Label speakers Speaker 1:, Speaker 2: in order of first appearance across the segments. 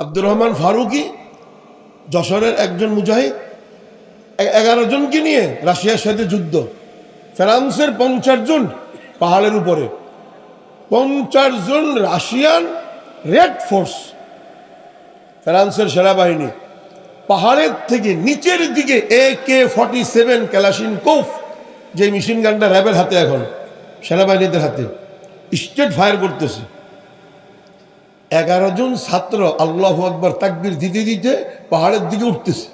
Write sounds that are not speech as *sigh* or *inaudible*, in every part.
Speaker 1: আব্দুর রহমান ফারুকি, যশোরের একজন মুজাহিদ এগারো জনকে নিয়ে রাশিয়ার সাথে যুদ্ধ। ফ্রান্সের পঞ্চাশ জন পাহাড়ের উপরে। পঞ্চাশ জন রাশিয়ান রেড ফোর্স, ফ্রান্সের সেনাবাহিনী। পাহাড়ের থেকে নিচের দিকে এ কে ফর্টি সেভেন ক্যালাসিন কোফ যে মেশিন গানটা র্যাবের হাতে এখন, সেনাবাহিনীদের হাতে, স্টেট ফায়ার করতেছে। এগারো জন ছাত্র আল্লাহ আকবর তাকবির দিতে দিতে পাহাড়ের দিকে উঠতেছে।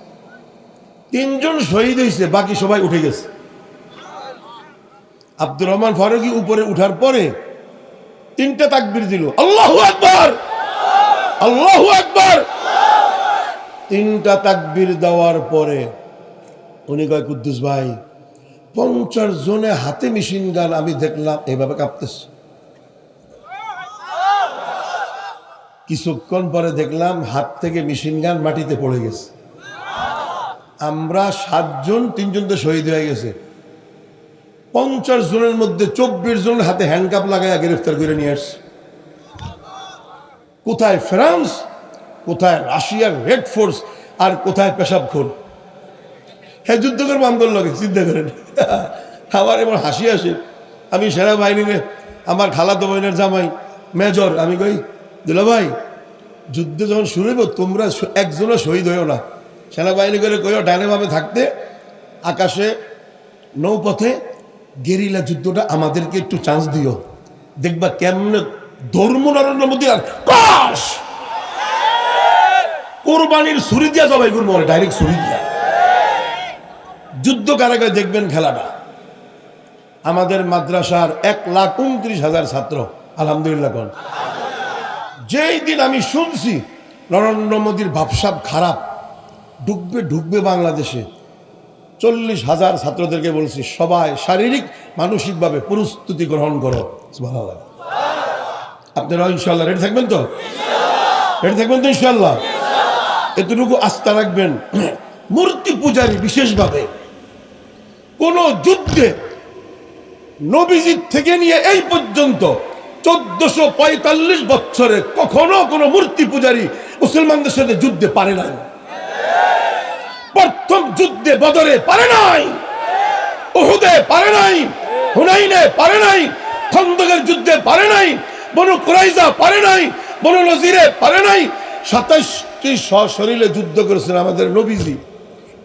Speaker 1: তিনজন শহীদ হয়েছে, বাকি সবাই উঠে গেছে। আব্দুর রহমান ফারুকি উপরে উঠার পরে তিনটা তাকবির দিল, আল্লাহ আকবর! আল্লাহ আকবর! তিনটা তাকবির দেওয়ার পরে উনি কয়, কুদ্দুস ভাই, পঞ্চাশ জনে হাতে মেশিন গান আমি দেখলাম, এভাবে কাঁপতেছে। কিছুক্ষণ পরে দেখলাম হাত থেকে মেশিন গান মাটিতে পড়ে গেছে। আমরা সাতজন, তিনজন তো শহীদ হয়ে গেছে। পঞ্চাশ জনের মধ্যে চব্বিশ জনের হাতে হ্যান্ডকাপ লাগাইয়া গ্রেফতার করে নিয়ে আসছে। কোথায় ফ্রান্স, কোথায় রাশিয়ার রেড ফোর্স, আর কোথায় পেশাব খোর হ্যাঁ যুদ্ধ করব আমদর লগে, চিন্তা করেন। আমার এবার হাসি আসে। আমি সেনাবাহিনীরে, আমার খালাতো বোনের জামাই, মেজর, আমি কই দিল যুদ্ধ যখন শুরু হইব তোমরা একজনও শহীদ হইও না। সেনাবাহিনী করে কইও বামে থাকতে আকাশে নৌপথে গেরিলা যুদ্ধটা আমাদেরকে একটু চান্স দিও। দেখবা কেমনে ধর্ম নরেন্দ্র মোদী আর কাশ! কোরবানির ছুরি দিয়া জবাই করব ডাইরেক্ট ছুরি দিয়া। যুদ্ধ কারাগারে দেখবেন খেলাটা। আমাদের মাদ্রাসার এক লাখ উনত্রিশ হাজার ছাত্র, আলহামদুলিল্লাহ যেই দিন আমি শুনছি নরেন্দ্র মোদীর ভাবসাব খারাপ ঢুকবে ঢুকবে বাংলাদেশে, চল্লিশ হাজার ছাত্রদেরকে বলছি, সবাই শারীরিক, মানসিকভাবে প্রস্তুতি গ্রহণ করো। সুবহানাল্লাহ। আপনারা ইনশাল্লাহ রেডি থাকবেন তো? রেডি থাকবেন তো ইনশাল্লাহ এতটুকু আস্থা রাখবেন। *clears throat* মূর্তি পূজারী বিশেষভাবে কোনো যুদ্ধে নবীজির থেকে নিয়ে এই পর্যন্ত চোদ্দশো পঁয়তাল্লিশ বছরে কখনো কোনো মূর্তি পূজারী মুসলমানদের সাথে যুদ্ধে পারে নাই। প্রথম যুদ্ধে বদরে পারে নাই, উহুদে পারে নাই, হুনাইনে পারে নাই, খন্দকের যুদ্ধে পারে নাই, বনু কুরাইজা পারে নাই, বনু নজিরে পারে নাই। সাতাশটি সশরীরে যুদ্ধ করেছেন আমাদের নবীজি,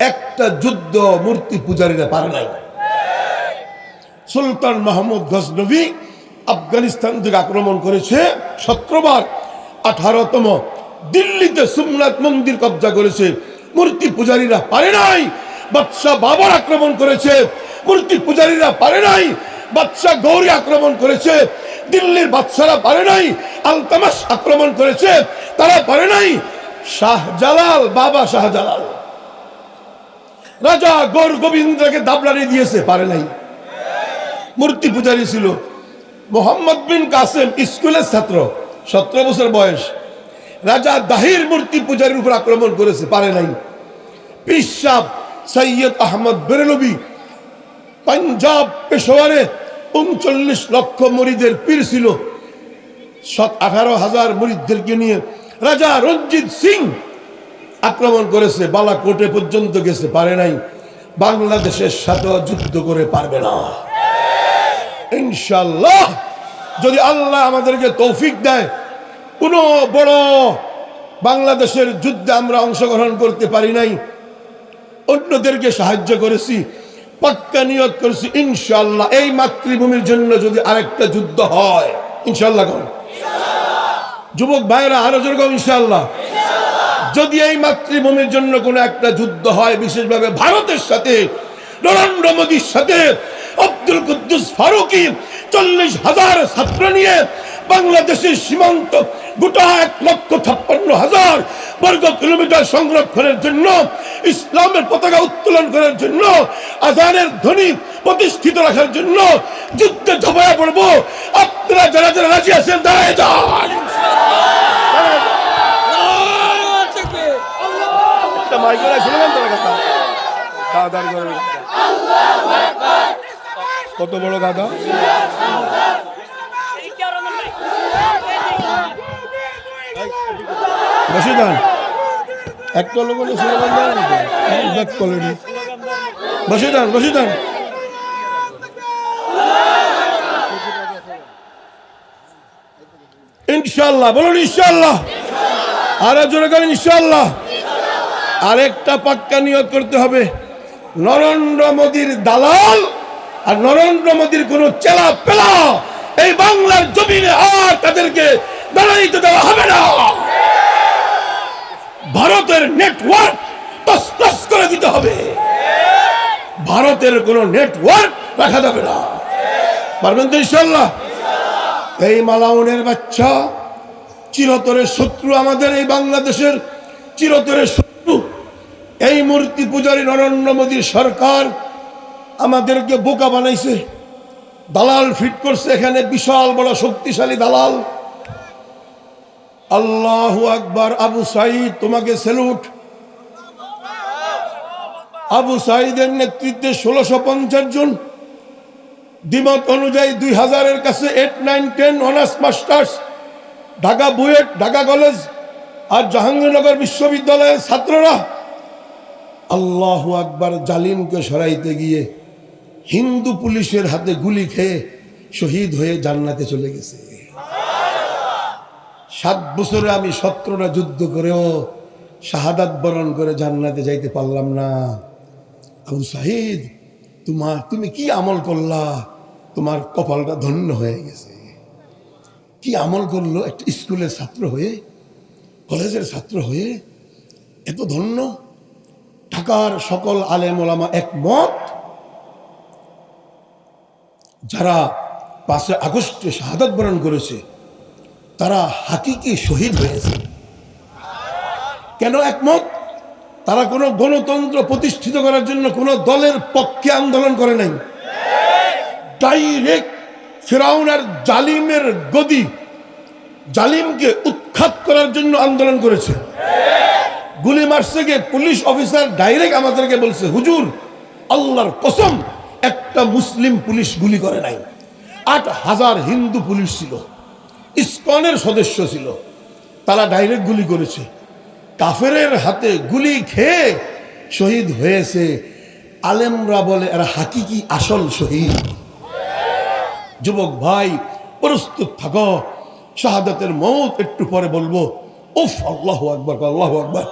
Speaker 1: একটা যুদ্ধ মূর্তি পূজারীরা পারে নাই। সুলতান মাহমুদ গজনবী আফগানিস্তান থেকে আক্রমণ করেছে। সতেরোবার আঠারোতম দিল্লিতে সোমনাথ মন্দির কব্জা করেছে। মূর্তি পূজারীরা পারে নাই বাদশাহ বাবর আক্রমণ করেছে। মূর্তি পূজারীরা পারে নাই বাদশাহ গৌরী আক্রমণ করেছে। দিল্লির বাদশারা পারে নাই, আলতামাস আক্রমণ করেছে, তারা পারে নাই। শাহজালাল, বাবা শাহজালাল। রাজা গৌর গোবিন্দকে দাবলানি দিয়েছে, পারে নাই। মূর্তি পূজারী ছিল। মোহাম্মদ বিন কাসেম স্কুলের ছাত্র, সতেরো বছর বয়স। রাজা দাহির মূর্তি পূজারীর উপর আক্রমণ করেছে, পারে নাই। পিসাব সৈয়দ আহমদ বেরেলবি পাঞ্জাব পেশোয়ারে উনচল্লিশ লক্ষ মরিদের পীর ছিল। সত আঠারো হাজার মরিদদেরকে নিয়ে রাজা রঞ্জিত সিং আক্রমণ করেছে, বালাকোটে পর্যন্ত গেছে, পারে নাই। বাংলাদেশের সাথে যুদ্ধ করে পারবে না। ইনশাল্লাহ যদি আল্লাহ আমাদেরকে তৌফিক দেয়, কোনো বড় বাংলাদেশের যুদ্ধে আমরা অংশগ্রহণ করতে পারি নাই, অন্যদেরকে সাহায্য করেছি, পাক্কা নিয়ত করেছি ইনশাল্লাহ এই মাতৃভূমির জন্য যদি আরেকটা যুদ্ধ হয় ইনশাল্লাহ কোন যুবক ভাইরা আরও জোর কম ইনশাল্লাহ যদি এই মাতৃভূমির জন্য কোনো একটা যুদ্ধ হয়, বিশেষভাবে ভারতের সাথে, নরেন্দ্র মোদীর সাথে আব্দুল কুদ্দুস ফারুকি চল্লিশ হাজার ছাত্র নিয়ে বাংলাদেশের সীমান্ত গোটা এক লক্ষ ছাপ্পান্ন হাজার বর্গ কিলোমিটার সংরক্ষণের জন্য ইসলামের পতাকা উত্তোলন করার জন্য আজানের ধ্বনি প্রতিষ্ঠিত রাখার জন্য যুদ্ধে ঝাঁপায়া পড়ব। আপনারা যারা যারা রাজি আছেন দাঁড়ায় যান। একটা শুনবেন কথা কত বড় গাধা বসে যান একটা লোক। বসে যান বসে যান ইনশাল্লাহ বলুন ইনশাল্লাহ। আরও জোরে করেন ইনশাল্লাহ। আরেকটা পাক্কা নিয়োগ করতে হবে। নরেন্দ্র মোদীর দালাল আর নরেন্দ্র মোদীর কোন চেলা পেলা এই বাংলার জমিনে আর তাদেরকে দাঁড়াইতে দেওয়া হবে না। ভারতের নেটওয়ার্ক তসতস করে দিতে হবে। ভারতের কোন নেটওয়ার্ক রাখা যাবে না। পারবেন তো ইনশাল্লাহ এই মালাউনের বাচ্চা চিরতরের শত্রু আমাদের এই বাংলাদেশের চিরতরের শত্রু। এই মূর্তি পূজারী নরেন্দ্র মোদীর সরকার আমাদেরকে বোকা বানাইছে। দালাল ফিট করছে এখানে, বিশাল বড় শক্তিশালী দালাল। আল্লাহ আকবার, আবু সাইদ তোমাকে সেলুট। আবু সাইদের নেতৃত্বে ষোলোশো পঞ্চাশ জন। দ্বিমত অনুযায়ী দুই হাজারের কাছে eight nine ten honours masters Dhaka BUET, Dhaka college আর জাহাঙ্গীরনগর বিশ্ববিদ্যালয়ের ছাত্ররা। আল্লাহ আকবার, জালিমকে সরাইতে গিয়ে হিন্দু পুলিশের হাতে গুলি খেয়ে শহীদ হয়ে জান্নাতে চলে গেছে। সাত বছরে আমি সতেরোটা যুদ্ধ করেও শাহাদাত বরণ করে জান্নাতে যাইতে পারলাম না। আবু সাহিদ তোমার, তুমি কি আমল করলা? তোমার কপালটা ধন্য হয়ে গেছে। কি আমল করল? একটা স্কুলের ছাত্র হয়ে, কলেজের ছাত্র হয়ে, এত ধন্য? ঢাকার সকল আলেম একমত যারা পাঁচে আগস্টে শাহাদাত বরণ করেছে, তারা হাকিকি শহীদ হয়েছে। কেন একমত? তারা কোনো গণতন্ত্র প্রতিষ্ঠিত করার জন্য কোনো দলের পক্ষে আন্দোলন করে নাই। ডাইরেক্ট ফেরাউন আর জালিমের গদি জালিমকে উৎখাত করার জন্য আন্দোলন করেছে। গুলি মারছে গিয়ে পুলিশ অফিসার ডাইরেক্ট আমাদেরকে বলছে, হুজুর, আল্লাহর কসম একটা মুসলিম পুলিশ গুলি করে নাই। আট হাজার হিন্দু পুলিশ ছিল। ইসকনের সদস্য ছিল। তারা ডাইরেক্ট গুলি করেছে। কাফেরের হাতে গুলি খেয়ে শহীদ হয়েছে। আলেমরা বলে, এরা হাকিকি আসল শহীদ। যুবক ভাই, প্রস্তুত থাকো। শাহাদাতের মত একটু পরে বলব, উফ, আল্লাহ আকবর আল্লাহ আকবর।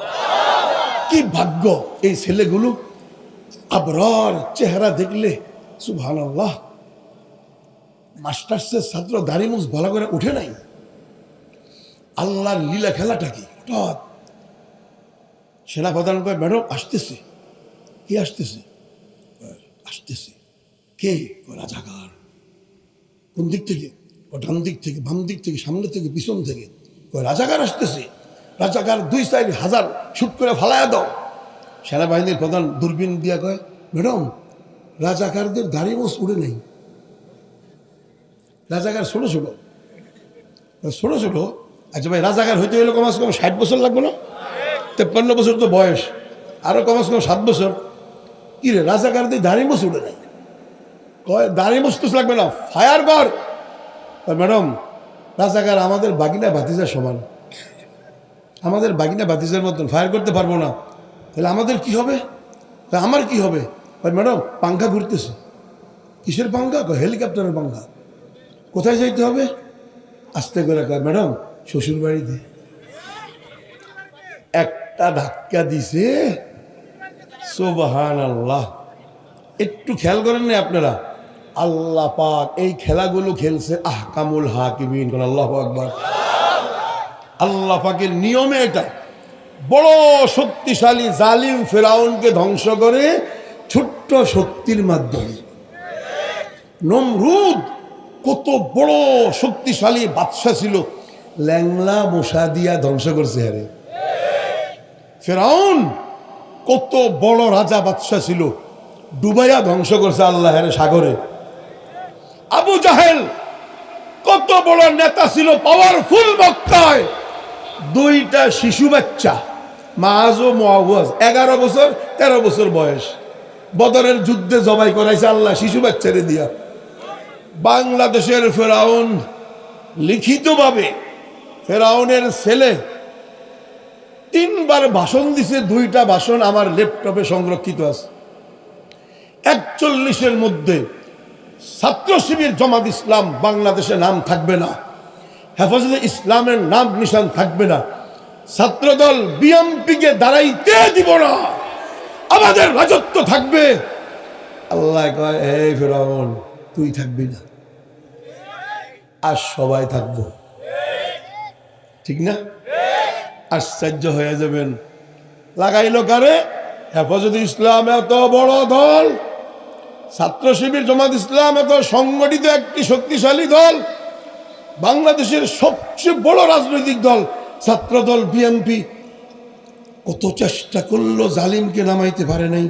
Speaker 1: কি ভাগ্য এই ছেলেগুলো। আবরার চেহারা দেখলে সুভান আল্লাহ মাস্টার্সের ছাত্র দাড়ি মুখ ভালো করে উঠে নাই। আল্লাহর লীলা খেলাটা কি? হঠাৎ সেনাপ্রধান কয়, ম্যাডাম, আসতেছে। কি আসতেছে? আসতেছে। কে? রাজাকার। কোন দিক থেকে? ডান দিক থেকে, বাম দিক থেকে, সামনে থেকে, পিছন থেকে। রাজাকার আসতেছে। রাজাকার দুই সাইড হাজার, শুট করে ফালায়া দাও। সেনাবাহিনীর প্রধান দূরবীন দিয়া কয়, ম্যাডাম, রাজাকারদের দাড়ি মোষ উড়ে নেই। রাজাকার ছোটো ছোটো ছোটো ছোটো আচ্ছা ভাই, রাজাকার হইতে হইলে কমাস কম ষাট বছর লাগবে না? তেপ্পান্ন বছর তো বয়স। আরও কমাস কম সাত বছর। কি রে, রাজাকারদের দাড়ি মোষ উড়ে নেই? কয়, দাড়ি মস্তুস লাগবে না, ফায়ার কর। ম্যাডাম, রাজাকার আমাদের বাগিনা ভাতিজার সমান। আমাদের বাগিনা ভাতিজার মতন ফায়ার করতে পারব না। তাহলে আমাদের কি হবে? আমার কি হবে? ম্যাডাম, পাঙ্খা ঘুরতেছে। কিসের পাঙ্খা? হেলিকপ্টারের পাঙ্খা। কোথায় যাইতে হবে? আস্তে করে কয়, ম্যাডাম শ্বশুর বাড়িতে একটা ধাক্কা দিছে। সোবাহান আল্লাহ একটু খেয়াল করেন না আপনারা। আল্লাহ পাক এই খেলাগুলো খেলছে আহকামুল হাকিমিন। কোন আল্লাহ আকবর। আল্লাহ পাকের নিয়মে এটা। বড় শক্তিশালী জালিম ফেরাউনকে ধ্বংস করে ছোট্ট শক্তির মাধ্যমে। নমরুদ কত বড় শক্তিশালী বাদশা ছিল। ল্যাংলা মশা দিয়া ধ্বংস করছে আরে। ফেরাউন কত বড় রাজা বাদশা ছিল। ডুবাইয়া ধ্বংস করছে আল্লাহের সাগরে। আবু জাহেল কত বড় নেতা ছিল পাওয়ারফুল মক্কায় দুইটা শিশু বাচ্চা। মাজ ও মোয়াজ এগারো বছর, তেরো বছর বয়স। বদরের যুদ্ধে জবাই করাইছে আল্লাহ, শিশু বাচ্চারে দিয়া। বাংলাদেশের ফেরাউন লিখিতভাবে ফেরাউনের ছেলে তিনবার ভাষণ দিছে, দুইটা ভাষণ আমার ল্যাপটপে সংরক্ষিত আছে। একচল্লিশের মধ্যে ছাত্র শিবির জমাত ইসলাম বাংলাদেশে নাম থাকবে না, হেফাজতে ইসলামের নাম নিশান থাকবে না। ছাত্রদল বিএমপিকে দাঁড়াইতে দিব না। আমাদের রাজত্ব থাকবে। আল্লাহ কয় এই ফেরাউন, তুই থাকবি না। আর সবাই থাকব। ঠিক না? আশ্চর্য হয়ে যাবেন। লাগাইলো কারে? হেফাজত ইসলাম এত বড় দল, ছাত্র শিবির জমাত ইসলাম এত সংগঠিত একটি শক্তিশালী দল, বাংলাদেশের সবচেয়ে বড় রাজনৈতিক দল ছাত্র দল বিএনপি কত চেষ্টা করল জালিমকে নামাইতে পারে নাই।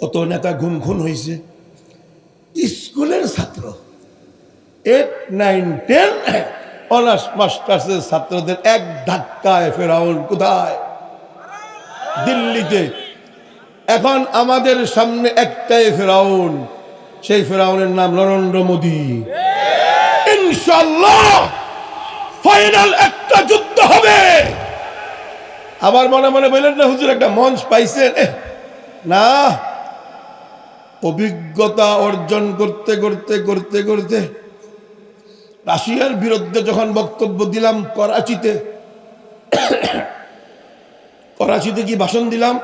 Speaker 1: কত নেতা গুম খুন হয়েছে স্কুলের ছাত্র এইট নাইন টেন অনার্স মাস্টার্সের ছাত্রদের এক ধাক্কায় ফেরাউন কোথায়? দিল্লিতে। এখন আমাদের সামনে একটাই ফেরাউন, সেই ফেরাউনের নাম নরেন্দ্র মোদী। ইনশাল্লাহ ফাইনাল একটা যুদ্ধ হবে। আবার মনে মনে বললেন না, হুজুর, একটা মঞ্চ পাইছেন? না। অভিজ্ঞতা অর্জন করতে করতে করতে করতে রাশিয়ার বিরুদ্ধে যখন বক্তব্য দিলাম করাচিতে করাচিতে কি ভাষণ দিলাম?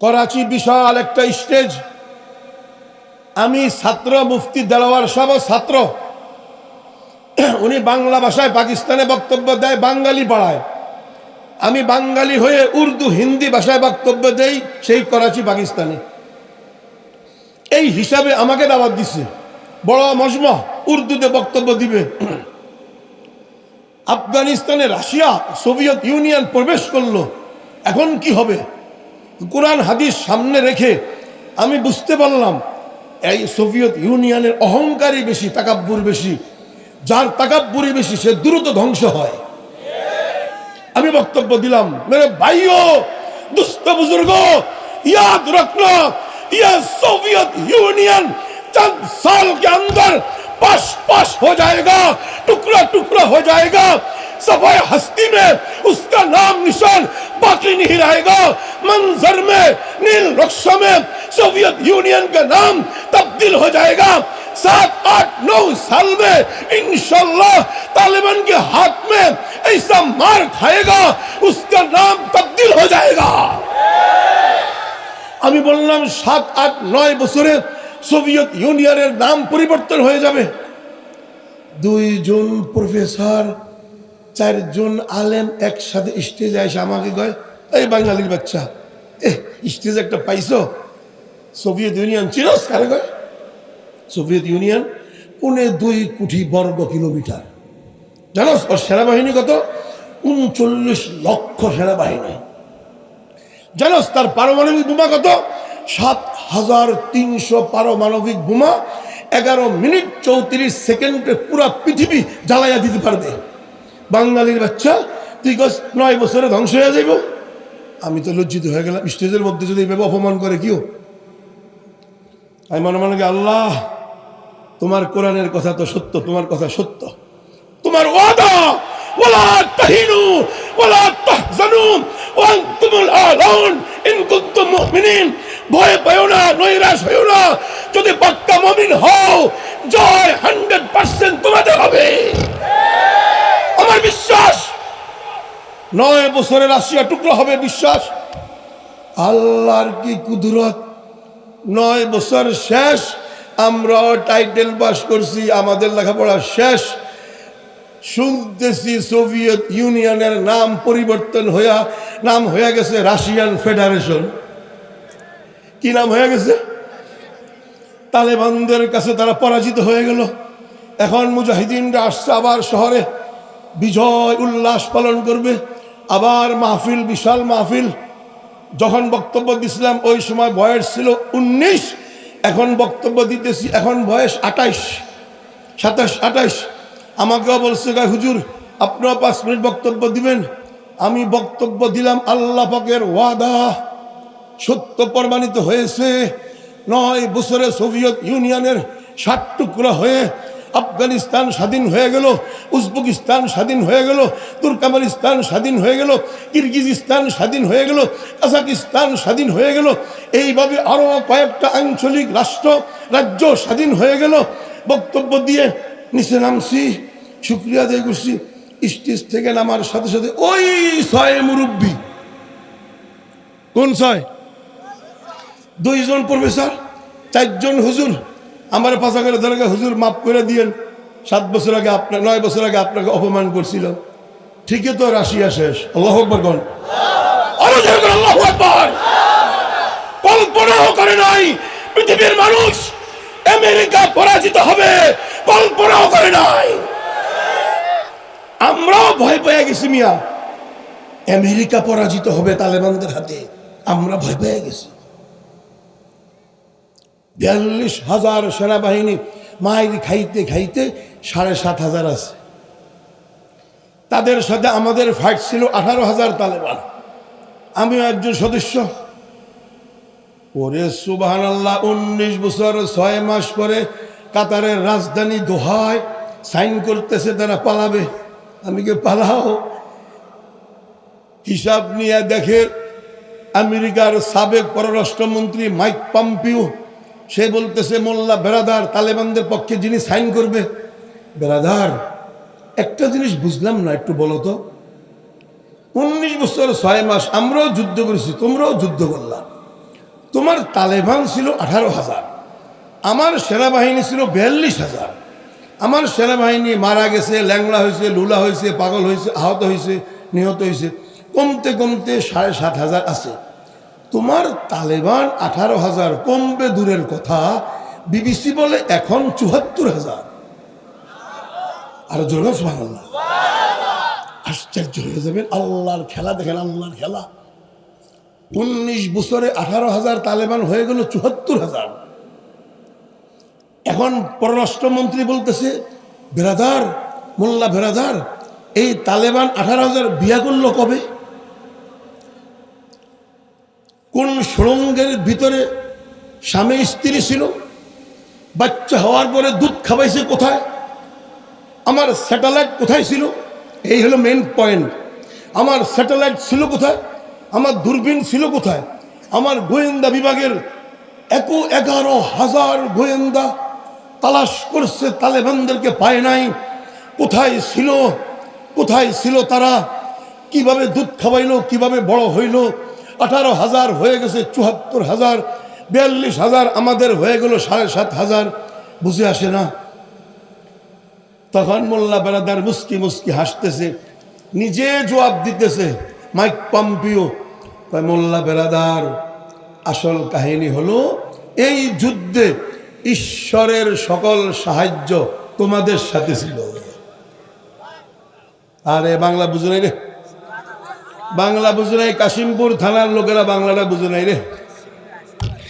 Speaker 1: করাচি বিশাল একটা স্টেজ। আমি ছাত্র, মুফতি, দেলাওয়ার সাহেব ছাত্র *coughs* উনি বাংলা ভাষায় পাকিস্তানে বক্তব্য দেয়, বাঙালি পাড়ায়। আমি বাঙালি হয়ে উর্দু, হিন্দি ভাষায় বক্তব্য দেই, সেই করাচি পাকিস্তানে। এই হিসাবে আমাকে দাওয়াত দিছে। বড় মজমা, উর্দুতে বক্তব্য দিবে। *coughs* আফগানিস্তানে রাশিয়া, সোভিয়েত ইউনিয়ন প্রবেশ করল। এখন কি হবে? কোরআন, হাদিস সামনে রেখে আমি বুঝতে পারলাম, এই সোভিয়েত ইউনিয়নের অহংকারই বেশি, তাকাব্বুর বেশি। যার তাকাব্বুরি বেশি, সে দ্রুত ধ্বংস হয়। আমি বক্তব্য দিলাম, মেরে ভাইও, দুস্থ याद रखना यह सोवियत यूनियन चंद साल के अंदर पश पश हो जाएगा टुकड़ा टुकड़ा हो जाएगा सफ़ाई हस्ती में उसका नाम निशान बाकी नहीं रहेगा मंजर में नील रक्षा में सोवियत यूनियन का नाम तब्दील हो जाएगा सात आठ नौ साल में इंशाल्लाह तालिबान के हाथ में ऐसा मार खाएगा उसका नाम तब्दील हो जाएगा আমি বললাম সাত আট নয় বছরে সোভিয়েত ইউনিয়নের নাম পরিবর্তন হয়ে যাবে দুইজন প্রফেসর চারজন আলেম একসাথে স্টেজে এসে আমাকে কয় এই বাঙালির বাচ্চা এ স্টেজ একটা পাইছো সোভিয়েত ইউনিয়ন চিনস কারে কয় সোভিয়েত ইউনিয়ন, পুনে দুই কোটি বর্গ কিলোমিটার। ওর সেনাবাহিনী কত? উনচল্লিশ লক্ষ সেনাবাহিনী। জানোস তার পারমাণবিক বোমা কত? সাত হাজার তিনশো পারমাণবিক বোমা, এগারো মিনিট চৌত্রিশ সেকেন্ডে পুরা পৃথিবী জ্বালাইয়া দিতে পারবে। বাঙালির বাচ্চা, তুই নয় বছরে ধ্বংস হয়ে যাইব? আমি তো লজ্জিত হয়ে গেলাম। স্টেজের মধ্যে যদি এভাবে অপমান করে কেউ আমি মনে মনে আল্লাহ তোমার কোরআনের কথা তো সত্য, তোমার কথা সত্য। তোমার ওয়াদা ভয় না না। যদি হও, জয় 100% তোমাদের হবে। আমার বিশ্বাস, নয় বছরের রাশিয়া টুকরো হবে বিশ্বাস। আল্লাহর কি কুদরত? নয় বছর শেষ আমরাও টাইটেল পাস করছি, আমাদের লেখাপড়া শেষ। শুনতেছি সোভিয়েত ইউনিয়নের নাম পরিবর্তন হইয়া, নাম হয়ে গেছে রাশিয়ান ফেডারেশন। কি নাম হয়ে গেছে? তালেবানদের কাছে তারা পরাজিত হয়ে গেল। এখন মুজাহিদিনরা আসছে আবার শহরে। বিজয় উল্লাস পালন করবে। আবার মাহফিল, বিশাল মাহফিল। যখন বক্তব্য দিছিলাম, ওই সময় বয়স ছিল উনিশ। এখন বক্তব্য দিতেছি, এখন বয়স আঠাইশ, সাতাশ, আঠাইশ। আমাকেও বলছে গায়ে হুজুর আপনারা পাঁচ মিনিট বক্তব্য দিবেন। আমি বক্তব্য দিলাম আল্লাহ পাকের ওয়াদা। সত্য প্রমাণিত হয়েছে। নয় বছরে সোভিয়েত ইউনিয়নের ষাট টুকরা হয়ে আফগানিস্তান স্বাধীন হয়ে গেল, উজবেকিস্তান স্বাধীন হয়ে গেল, তুর্কমানিস্তান স্বাধীন হয়ে গেল, কিরগিজিস্তান স্বাধীন হয়ে গেল, কাজাকিস্তান স্বাধীন হয়ে গেল, এইভাবে আরও কয়েকটা আঞ্চলিক রাষ্ট্র, রাজ্য স্বাধীন হয়ে গেল। বক্তব্য দিয়ে নিচে নামছি। শুক্রিয়া দিয়ে করছি। স্টেজ থেকে নামার সাথে সাথে ওই ছয় মুরব্বী। কোন ছয়? দুইজন প্রফেসর, চারজন হুজুর। আমার পাশা করে ধরে হুজুর মাফ করে দিয়েন। সাত বছর আগে আপনার নয় বছর আগে আপনাকে অপমান করছিল। ঠিকই তো রাশিয়া শেষ। আল্লাহ আকবর আকবার। কল্পনাও করে নাই পৃথিবীর মানুষ আমেরিকা পরাজিত হবে। কল্পনাও করে নাই। আমরাও ভয় পেয়ে গেছি মিয়া। আমেরিকা পরাজিত হবে তালেবানদের হাতে। আমরা ভয় পেয়ে গেছি। বিয়াল্লিশ হাজার সেনাবাহিনী মায়ের খাইতে খাইতে সাড়ে সাত হাজার আছে। তাদের সাথে আমাদের ফাইট ছিল আঠারো হাজার তালেবান। আমিও একজন সদস্য। ওরে সুবাহান আল্লাহ উনিশ বছর ছয় মাস পরে কাতারের রাজধানী দোহায় সাইন করতেছে, তারা পালাবে। আমি কে পালাও? হিসাব নিয়ে দেখে আমেরিকার সাবেক পররাষ্ট্রমন্ত্রী মাইক পাম্পিও সে বলতেছে, মোল্লা বেড়াদার তালেবানদের পক্ষে যিনি সাইন করবে। বেরাদার, একটা জিনিস বুঝলাম না একটু বলো তো। উনিশ বছর ছয় মাস আমরাও যুদ্ধ করেছি, তোমরাও যুদ্ধ করলাম তোমার তালেবান ছিল আঠারো হাজার, আমার সেনাবাহিনী ছিল বিয়াল্লিশ হাজার। আমার সেনাবাহিনী মারা গেছে ল্যাংলা হয়েছে, লুলা হয়েছে, পাগল হয়েছে, আহত হয়েছে, নিহত হয়েছে। কমতে কমতে সাড়ে সাত হাজার আছে। তোমার তালেবান আঠারো হাজার কমবে দূরের কথা, বিবিসি বলে এখন চুয়াত্তর হাজার। আর জোর সুবহানাল্লাহ। আশ্চর্য হয়ে যাবেন, আল্লাহর খেলা, দেখেন আল্লাহর খেলা। উনিশ বছরে আঠারো হাজার তালেবান হয়ে গেল চুয়াত্তর হাজার। এখন পররাষ্ট্রমন্ত্রী বলতেছে, বেরাদার, মোল্লা বেরাদার, এই তালেবান আঠারো হাজার বিয়া করল কবে? কোন সুড়ঙ্গের ভিতরে স্বামী স্ত্রী ছিল? বাচ্চা হওয়ার পরে দুধ খাওয়াইছে কোথায়? আমার স্যাটেলাইট কোথায় ছিল? এই হলো মেন পয়েন্ট আমার স্যাটেলাইট ছিল কোথায়? আমার দূরবীন ছিল কোথায়? আমার গোয়েন্দা বিভাগের এক এগারো হাজার গোয়েন্দা তালাশ করছে, তালেবানদেরকে পায় নাই। কোথায় ছিল? কোথায় ছিল তারা? কীভাবে দুধ খাওয়াইলো? কীভাবে বড় হইল? আঠারো হাজার হয়ে গেছে, চুয়াত্তর হাজার, বিয়াল্লিশ হাজার, আমাদের হয়ে গেল সাড়ে সাত হাজার। বুঝে আসে না? তখন মোল্লা বেড়াদার মুস্কি মুস্কি হাসতেছে, নিজে জবাব দিতেছে, মাইক পাম্পিও। কয়, মোল্লা বেড়াদার আসল কাহিনী হলো, এই যুদ্ধে ঈশ্বরের সকল সাহায্য তোমাদের সাথে ছিল। আরে বাংলা বুঝে নাই রে? বাংলা বুঝে নাই কাশিমপুর থানার লোকেরা বাংলাটা বুঝে নাই রে।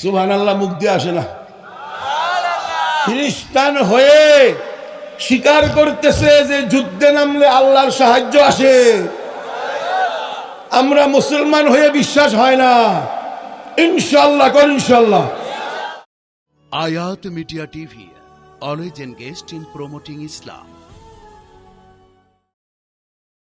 Speaker 1: সুবহান আল্লাহ মুখ দিয়ে আসে না। খ্রিস্টান হয়ে স্বীকার করতেছে যে যুদ্ধে নামলে আল্লাহর সাহায্য আসে। আমরা মুসলমান হয়ে বিশ্বাস হয় না। ইনশাল্লাহ কর ইনশাল্লাহ
Speaker 2: Ayat media TV, always engaged in promoting Islam.